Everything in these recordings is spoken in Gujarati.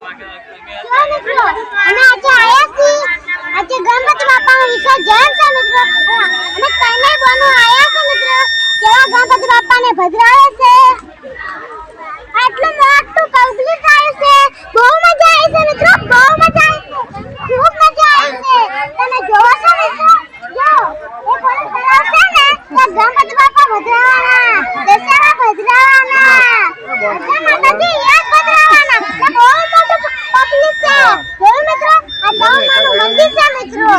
જો આજે આયા છીએ આજે ગણપતિ બાપાનું વિસર્જન છે મિત્રો. અમે તને બનો આયા છે મિત્રો. કેવા ગણપતિ બાપાને ભદ્રાવે છે. આટલું મોટું પબ્લિક આવે છે. બહુ મજા આવે છે મિત્રો, બહુ મજા આવે ખૂબ મજા આવે છે. તમે જોવો છો મિત્રો. જો, એ કોઈ તળાવ છે ને ત્યાં ગણપતિ બાપા ભદ્રાવાના, દશેરા ભદ્રાવાના. બધા માતાજી યાદ ભદ્રાવાના ત્યાં બહુ મોટું પબ્લિક છે જોયું મિત્રો આ બહુ નાનું મંદિર છે મિત્રો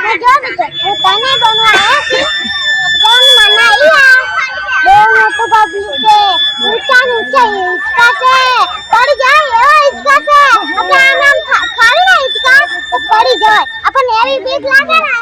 મેં જો મિત્રો હું તને પડી જાય. એવા હિંચકા છે આપણે આમ આમ ખા- ખાવી હિંચકા તો પડી જાય આપણને એવી બીક લાગે ને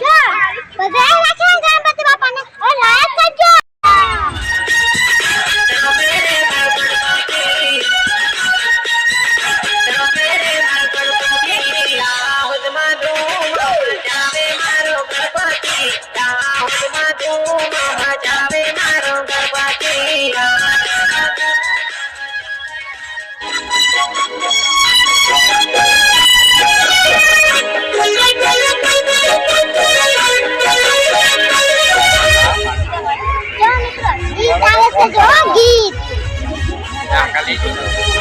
જો ગીત આવે છે જો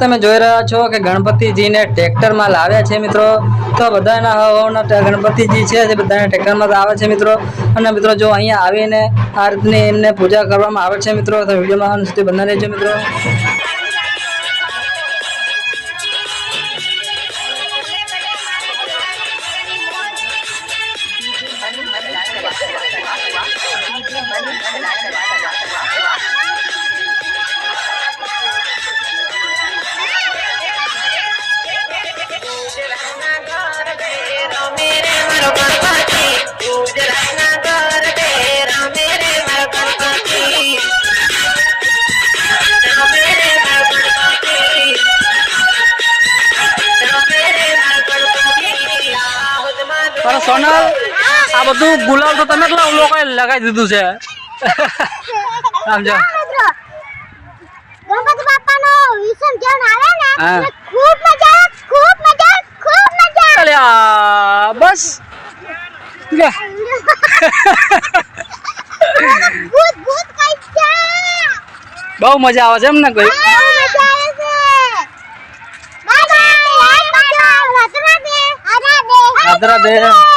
તમે જોઈ રહ્યા છો કે ગણપતિજીને ટ્રેક્ટરમાં લાવ્યા છે મિત્રો. તો બધાના હવાના ગણપતિજી છે જે બધાને ટ્રેક્ટરમાં આવે છે મિત્રો. અને મિત્રો જો અહીંયા આવીને આ રીતની એમને પૂજા કરવામાં આવે છે મિત્રો, તો વિડીયોમાં સુધી બંધ રહેજો મિત્રો. પણ સોનલ આ બધું ગુલાલ તો તમે કેટલા લોકોએ લગાવી દીધું છે? સમજો ગણપતિ બાપાનો વિસર્જન આવે ને? હા. ખૂબ મજા આવે ખૂબ મજા ખૂબ મજા અલ્યા બસ. લે. બહુ મજા આવે છે એમ ને કોઈ? બહુ